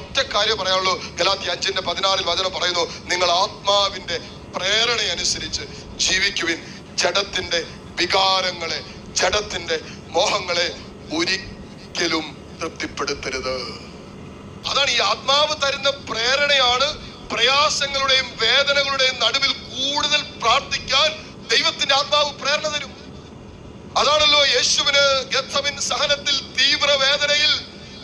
ഒറ്റ കാര്യം പറയാനുള്ളൂ. ഗലാത്തി അഞ്ചിന്റെ പതിനാറിൽ വചനം പറയുന്നു നിങ്ങൾ ആത്മാവിന്റെ പ്രേരണ അനുസരിച്ച് ജീവിക്കുവിൻ. ജഡത്തിന്റെ വികാരങ്ങളെ ജഡത്തിന്റെ മോഹങ്ങളെ ഒരിക്കലും തൃപ്തിപ്പെടുത്തരുത്. അതാണ് ഈ ആത്മാവ് തരുന്ന പ്രേരണയാണ് പ്രയാസങ്ങളുടെയും വേദനകളുടെയും നടുവിൽ കൂടുതൽ പ്രാർത്ഥിക്കാൻ ദൈവത്തിന്റെ ആത്മാവ് പ്രേരണ തരും. അതാണല്ലോ യേശുവിന് ഗത്തമിൻ സഹനത്തിൽ തീവ്ര വേദനയിൽ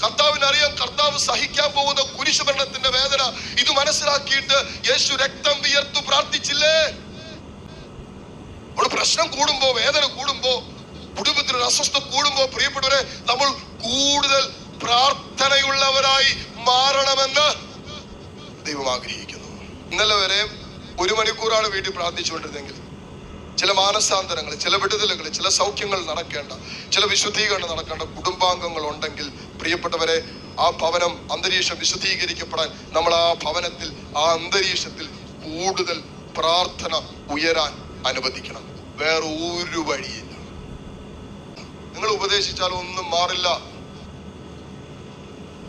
കർത്താവിന് അറിയാം കർത്താവ് സഹിക്കാൻ പോകുന്ന കുരിശുമരണത്തിന്റെ വേദന ഇത് മനസ്സിലാക്കിയിട്ട് യേശു രക്തം വിയർത്തു പ്രാർത്ഥിച്ചില്ലേ? ഒരു പ്രശ്നം കൂടുമ്പോ വേദന കൂടുമ്പോ കുടുംബത്തിന് ഒരു അസ്വസ്ഥ കൂടുമ്പോ പ്രിയപ്പെട്ടവരെ നമ്മൾ കൂടുതൽ പ്രാർത്ഥനയുള്ളവരായി മാറണമെന്ന് ദൈവം ആഗ്രഹിക്കുന്നു. ഇന്നലെ വരെ ഒരു മണിക്കൂറാണ് വീട്ടിൽ പ്രാർത്ഥിച്ചുകൊണ്ടിരുന്നെങ്കിൽ ചില മാനസാന്തരങ്ങൾ ചില വിടുതലുകൾ ചില സൗഖ്യങ്ങൾ നടക്കേണ്ട ചില വിശുദ്ധീകരണം നടക്കേണ്ട കുടുംബാംഗങ്ങൾ ഉണ്ടെങ്കിൽ പ്രിയപ്പെട്ടവരെ ആ ഭവനം അന്തരീക്ഷം വിശുദ്ധീകരിക്കപ്പെടാൻ നമ്മൾ ആ ഭവനത്തിൽ ആ അന്തരീക്ഷത്തിൽ കൂടുതൽ പ്രാർത്ഥന ഉയരാൻ അനുവദിക്കണം. വേറെ ഒരു വഴിയില്ല. നിങ്ങൾ ഉപദേശിച്ചാൽ ഒന്നും മാറില്ല.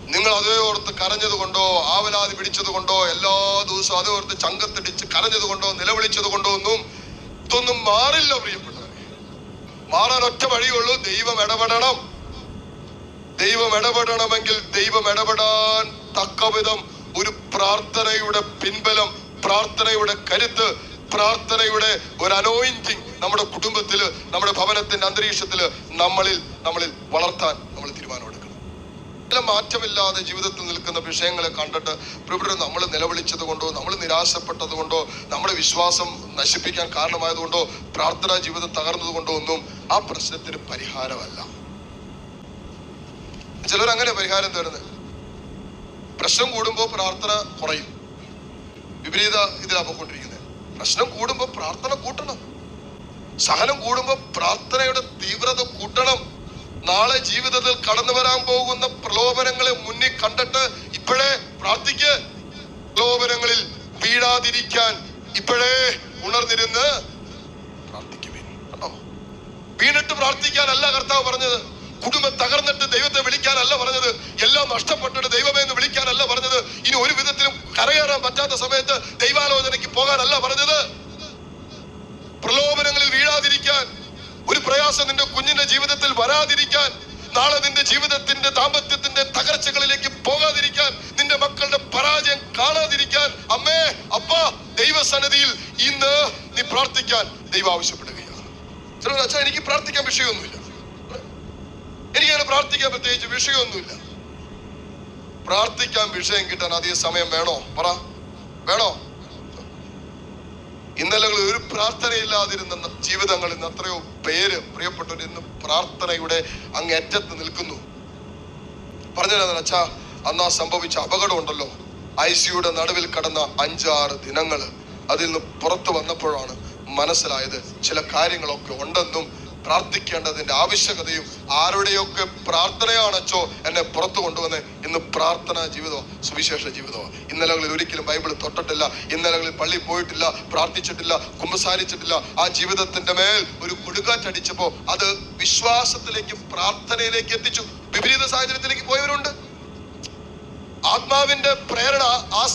നിങ്ങൾ അതേ ഓർത്ത് കരഞ്ഞത് കൊണ്ടോ ആവലാതി പിടിച്ചത് കൊണ്ടോ എല്ലാ ദിവസവും അതേ ഓർത്ത് ചങ്കത്തിടിച്ച് കരഞ്ഞത് കൊണ്ടോ നിലവിളിച്ചത് കൊണ്ടോ ഒന്നും മാറില്ല പ്രിയപ്പെട്ടവരെ. മാറാൻ ഒറ്റ വഴിയുള്ളൂ ദൈവം ഇടപെടണം. ദൈവം ഇടപെടണമെങ്കിൽ ദൈവം ഇടപെടാൻ തക്കവിധം ഒരു പ്രാർത്ഥനയുടെ പിൻബലം പ്രാർത്ഥനയുടെ കരുത്ത് പ്രാർത്ഥനയുടെ ഒരു അനോയിന്റിങ് നമ്മുടെ കുടുംബത്തിൽ നമ്മുടെ ഭവനത്തിന്റെ അന്തരീക്ഷത്തിൽ നമ്മളിൽ നമ്മളിൽ വളർത്താൻ നമ്മൾ തീരുമാനമെടുക്കണം മാറ്റമില്ലാതെ ജീവിതത്തിൽ നിൽക്കുന്ന വിഷയങ്ങളെ കണ്ടിട്ട് പ്രിയപ്പെട്ടവരെ നമ്മൾ നിലവിളിച്ചത് കൊണ്ടോ നമ്മൾ നിരാശപ്പെട്ടത് കൊണ്ടോ നമ്മുടെ വിശ്വാസം നശിപ്പിക്കാൻ കാരണമായതുകൊണ്ടോ പ്രാർത്ഥനാ ജീവിതം തകർന്നത് കൊണ്ടോ ഒന്നും ആ പ്രശ്നത്തിന് പരിഹാരമല്ല. ചിലർ അങ്ങനെ പരിഹാരം തരുന്നത് പ്രശ്നം കൂടുമ്പോൾ പ്രാർത്ഥന കുറയും. വിപരീത ഇതിലാ പോയിക്കൊണ്ടിരിക്കുന്നത് പ്രശ്നം കൂടുമ്പോൾ പ്രാർത്ഥന കൂട്ടണം. സഹനം കൂടുമ്പോൾ പ്രാർത്ഥനയുടെ തീവ്രത കൂട്ടണം. നാളെ ജീവിതത്തിൽ കടന്നു വരാൻ പോകുന്ന പ്രലോഭനങ്ങളെ മുന്നിൽ കണ്ടിട്ട് ഇപ്പോഴേ പ്രാർത്ഥിക്ക്. പ്രലോഭനങ്ങളിൽ വീഴാതിരിക്കാൻ ഇപ്പോഴേ ഉണർന്നിരുന്ന് വീണിട്ട് പ്രാർത്ഥിക്കാനല്ല കർത്താവ് പറഞ്ഞത്. കുടുംബം തകർന്നിട്ട് ദൈവത്തെ വിളിക്കാനല്ല പറഞ്ഞത്. എല്ലാം നഷ്ടപ്പെട്ടിട്ട് ദൈവമേ എന്ന് വിളിക്കാനല്ല പറഞ്ഞത്. ഇനി ഒരു വിധത്തിലും കരകയറാൻ പറ്റാത്ത സമയത്ത് ദൈവാലോചനയ്ക്ക് പോകാനല്ല പറഞ്ഞത്. പ്രലോഭനങ്ങളിൽ വീഴാതിരിക്കാൻ ഒരു പ്രയാസം നിന്റെ കുഞ്ഞിന്റെ ജീവിതത്തിൽ വരാതിരിക്കാൻ നാളെ നിന്റെ ജീവിതത്തിന്റെ ദാമ്പത്യത്തിന്റെ ദൈവസന്നിധിയിൽ ഇന്ന് നീ പ്രാർത്ഥിക്കാൻ ദൈവം ആവശ്യപ്പെടുകയാണ്. ചിലർ എനിക്ക് പ്രാർത്ഥിക്കാൻ വിഷയമൊന്നുമില്ല. എനിക്കങ്ങനെ പ്രാർത്ഥിക്കാൻ പ്രത്യേകിച്ച് വിഷയമൊന്നുമില്ല. പ്രാർത്ഥിക്കാൻ വിഷയം കിട്ടാൻ അതേ സമയം വേണോ? പറ. വേണോ? ഇന്നലെ ഒരു പ്രാർത്ഥനയില്ലാതിരുന്ന ജീവിതങ്ങളിൽ നിന്ന് എത്രയോ പേര് പ്രിയപ്പെട്ടവർ ഇന്ന് പ്രാർത്ഥനയുടെ അങ്ങേറ്റത്ത് നിൽക്കുന്നു. പറഞ്ഞത് അച്ഛാ അന്ന് ആ സംഭവിച്ച അപകടം ഉണ്ടല്ലോ. ഐ സിയുടെ നടുവിൽ കടന്ന അഞ്ചാറ് ദിനങ്ങൾ അതിൽ നിന്ന് പുറത്തു വന്നപ്പോഴാണ് മനസ്സിലായത് ചില കാര്യങ്ങളൊക്കെ ഉണ്ടെന്നും പ്രാർത്ഥിക്കേണ്ടതിന്റെ ആവശ്യകതയും ആരുടെയൊക്കെ പ്രാർത്ഥനയാണച്ചോ എന്നെ പുറത്തു കൊണ്ടുവന്ന് ഇന്ന് പ്രാർത്ഥനാ ജീവിതമോ സുവിശേഷ ജീവിതമോ. ഇന്നലകളിൽ ഒരിക്കലും ബൈബിൾ തൊട്ടിട്ടില്ല ഇന്നലകളിൽ പള്ളി പോയിട്ടില്ല പ്രാർത്ഥിച്ചിട്ടില്ല കുമ്പസാരിച്ചിട്ടില്ല. ആ ജീവിതത്തിന്റെ മേൽ ഒരു കൊടുങ്കാറ്റടിച്ചപ്പോ അത് വിശ്വാസത്തിലേക്ക് പ്രാർത്ഥനയിലേക്ക് എത്തിച്ചു. വിപരീത സാഹചര്യത്തിലേക്ക് പോയവരുണ്ട്. ആത്മാവിന്റെ പ്രേരണ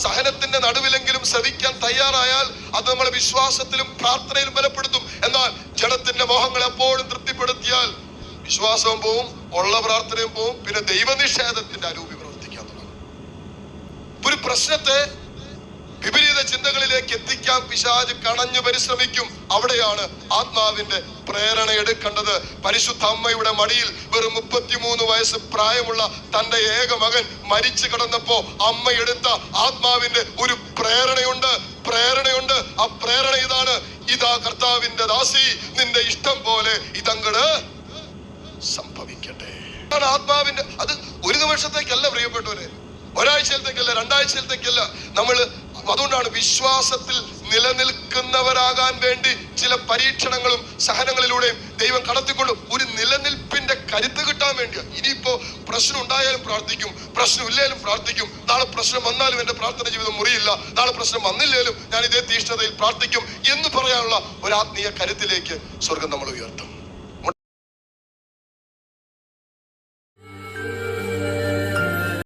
സഹനത്തിന്റെ നടുവിലെങ്കിലും ശ്രവിക്കാൻ തയ്യാറായാൽ അത് നമ്മളെ വിശ്വാസത്തിലും പ്രാർത്ഥനയിലും ബലപ്പെടുത്തും. എന്നാൽ ജഡത്തിന്റെ മോഹങ്ങൾ എപ്പോഴും തൃപ്തിപ്പെടുത്തിയാൽ വിശ്വാസവും പോവും ഉള്ള പ്രാർത്ഥനയും പോവും പിന്നെ ദൈവനിഷേധത്തിന്റെ അരൂപി പ്രവർത്തിക്കാൻ തുടങ്ങും. ഒരു പ്രശ്നത്തെ വിപരീത ചിന്തകളിലേക്ക് എത്തിക്കാൻ പിശാജ് കണഞ്ഞു പരിശ്രമിക്കും അവിടെയാണ് ആത്മാവിന്റെ പ്രേരണ എടുക്കേണ്ടത് പരിശുദ്ധ അമ്മയുടെ മടിയിൽ വെറും മുപ്പത്തിമൂന്ന് വയസ്സ് പ്രായമുള്ള തന്റെ ഏക മകൻ മരിച്ചു കിടന്നപ്പോ അമ്മ എടുത്ത ആത്മാവിന്റെ ഒരു പ്രേരണയുണ്ട് പ്രേരണയുണ്ട്. ആ പ്രേരണ ഇതാണ്. ഇതാ കർത്താവിന്റെ ദാസി നിന്റെ ഇഷ്ടം പോലെ ഇതങ്ങട് സംഭവിക്കട്ടെ. ആത്മാവിന്റെ അത് ഒരു നിമിഷത്തേക്കല്ല പ്രിയപ്പെട്ടവരെ. ഒരാഴ്ചയിലത്തേക്കല്ല രണ്ടാഴ്ചയിലത്തേക്കല്ല. നമ്മൾ അതുകൊണ്ടാണ് വിശ്വാസത്തിൽ നിലനിൽക്കുന്നവരാകാൻ വേണ്ടി ചില പരീക്ഷണങ്ങളും സഹനങ്ങളിലൂടെയും ദൈവം കടത്തിക്കൊണ്ടും ഒരു നിലനിൽപ്പിന്റെ കരുത്ത് കിട്ടാൻ വേണ്ടിയാണ് ഇനിയിപ്പോ പ്രശ്നം ഉണ്ടായാലും പ്രാർത്ഥിക്കും പ്രശ്നം ഇല്ലേലും പ്രാർത്ഥിക്കും. നാളെ പ്രശ്നം വന്നാലും എന്റെ പ്രാർത്ഥന ജീവിതം മുറിയില്ല. നാളെ പ്രശ്നം വന്നില്ലേലും ഞാൻ ഇതേ തീഷ്ണതയിൽ പ്രാർത്ഥിക്കും എന്ന് പറയാനുള്ള ഒരു ആത്മീയ കരുത്തിലേക്ക് സ്വർഗം നമ്മൾ ഉയർത്തും.